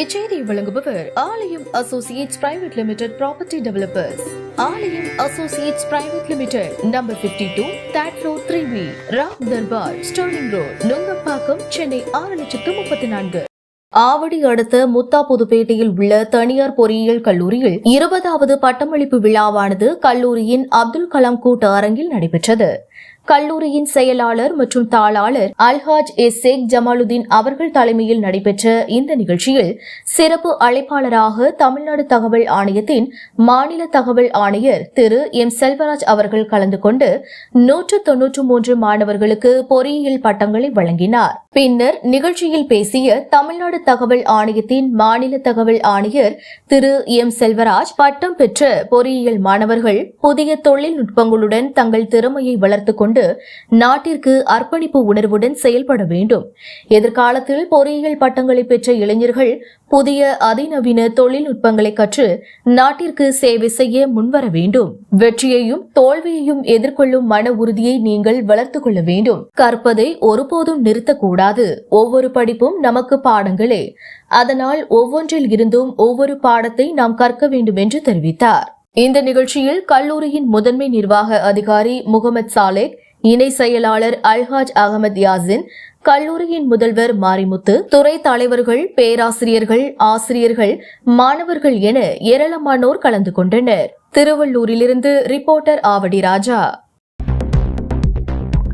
இச்செய்தியை வழங்குபவர் Aalayam associates private limited property developers. Aalayam associates private limited number 52 two that road three B Ram Darbar Sterling road Nungambakkam Chennai ஆறு லட்சத்து முப்பத்தி நான்கு. ஆவடி அடுத்த முத்தா புதுப்பேட்டையில் உள்ள தனியார் பொறியியல் கல்லூரியில் இருபதாவது பட்டமளிப்பு விழாவானது கல்லூரியின் அப்துல் கலாம் கூட்ட அரங்கில் நடைபெற்றது. கல்லூரியின் செயலாளர் மற்றும் தாளாளர் அல்ஹாஜ் எஸ் ஷேக் ஜமாலுதீன் அவர்கள் தலைமையில் நடைபெற்ற இந்த நிகழ்ச்சியில் சிறப்பு அழைப்பாளராக தமிழ்நாடு தகவல் ஆணையத்தின் மாநில தகவல் ஆணையர் திரு எம் செல்வராஜ் அவர்கள் கலந்து கொண்டு நூற்று தொன்னூற்று மூன்று மாணவர்களுக்கு பொறியியல் பட்டங்களை வழங்கினார். பின்னர் நிகழ்ச்சியில் பேசிய தமிழ்நாடு தகவல் ஆணையத்தின் மாநில தகவல் ஆணையர் திரு எம் செல்வராஜ் பட்டம் பெற்ற பொறியியல் மாணவர்கள் புதிய தொழில்நுட்பங்களுடன் தங்கள் திறமையை வளர்த்துக் கொண்டு கொண்டு நாட்டிற்கு அர்ப்பணிப்பு உணர்வுடன் செயல்பட வேண்டும். எதிர்காலத்தில் பொறியியல் பட்டங்களை பெற்ற இளைஞர்கள் புதிய அதிநவீன தொழில்நுட்பங்களை கற்று நாட்டிற்கு சேவை செய்ய முன்வர வேண்டும். வெற்றியையும் தோல்வியையும் எதிர்கொள்ளும் மன உறுதியை நீங்கள் வளர்த்துக் கொள்ள வேண்டும். கற்பதை ஒருபோதும் நிறுத்தக்கூடாது. ஒவ்வொரு படிப்பும் நமக்கு பாடங்களே. அதனால் ஒவ்வொன்றில் இருந்தும் ஒவ்வொரு பாடத்தை நாம் கற்க வேண்டும் என்று தெரிவித்தார். இந்த நிகழ்ச்சியில் கல்லூரியின் முதன்மை நிர்வாக அதிகாரி முகமது சாலேக் இணை செயலாளர் அல்ஹாஜ் அகமது யாசின் கல்லூரியின் முதல்வர் மாரிமுத்து துறை தலைவர்கள் பேராசிரியர்கள் ஆசிரியர்கள் மாணவர்கள் என ஏராளமானோர் கலந்து கொண்டனர். திருவள்ளூரிலிருந்து ரிப்போர்ட்டர் ஆவடி ராஜா.